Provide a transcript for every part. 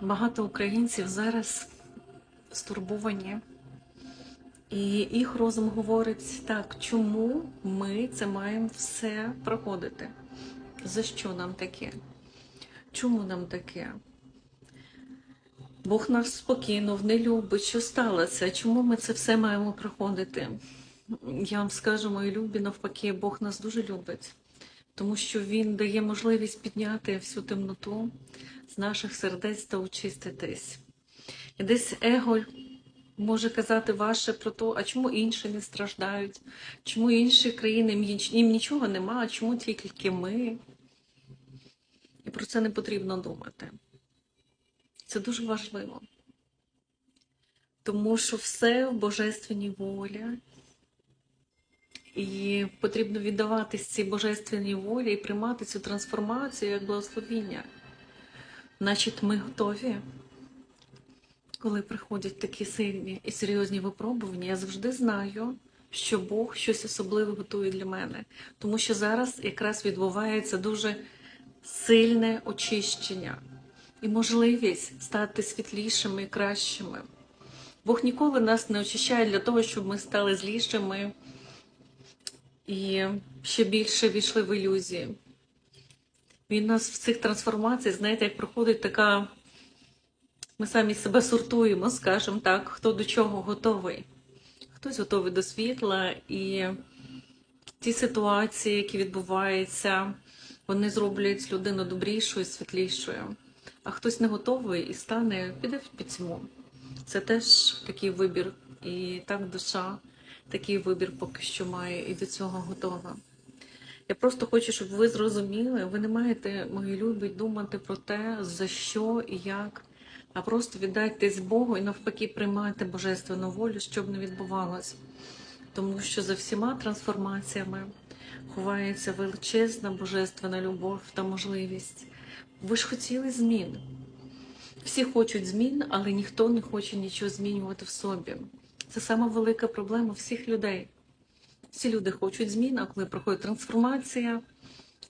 Багато українців зараз стурбовані, і їх розум говорить так, чому ми це маємо все проходити? За що нам таке? Чому нам таке? Бог нас спокійно, не любить, що сталося? Чому ми це все маємо проходити? Я вам скажу, мої любі, навпаки, Бог нас дуже любить, тому що Він дає можливість підняти всю темноту з наших сердець та очиститись. І десь его може казати ваше про те, а чому інші не страждають, чому інші країни їм- нічого нема, а чому тільки ми. І про це не потрібно думати. Це дуже важливо. Тому що все в божественній волі. І потрібно віддаватись цій божественній волі і приймати цю трансформацію як благословіння. Значить, ми готові, коли приходять такі сильні і серйозні випробування, я завжди знаю, що Бог щось особливе готує для мене. Тому що зараз якраз відбувається дуже сильне очищення і можливість стати світлішими і кращими. Бог ніколи нас не очищає для того, щоб ми стали злішими і ще більше війшли в ілюзії. Він нас в цих трансформаціях, знаєте, як проходить така. Ми самі себе сортуємо, скажімо так, хто до чого готовий. Хтось готовий до світла, і ті ситуації, які відбуваються, вони зроблять людину добрішою, світлішою. А хтось не готовий і стане, піде в пітьму. Це теж такий вибір. І так душа такий вибір поки що має і до цього готова. Я просто хочу, щоб ви зрозуміли, ви не маєте, мої любі, думати про те, за що і як, а просто віддайтесь Богу і навпаки приймайте божественну волю, щоб не відбувалось. Тому що за всіма трансформаціями ховається величезна божественна любов та можливість. Ви ж хотіли змін. Всі хочуть змін, але ніхто не хоче нічого змінювати в собі. Це сама велика проблема всіх людей. Всі люди хочуть змін, а коли проходить трансформація,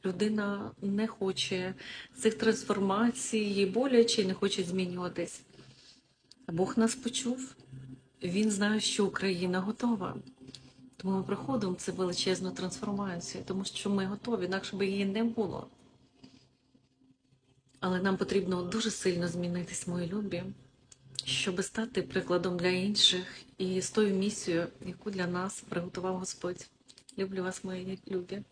людина не хоче цих трансформацій, їй боляче і не хоче змінюватись. Бог нас почув. Він знає, що Україна готова. Тому ми проходимо цю величезну трансформацію, тому що ми готові, інакше би її не було. Але нам потрібно дуже сильно змінитись, мої любі, щоб стати прикладом для інших і з тою місією, яку для нас приготував Господь. Люблю вас, мої любі.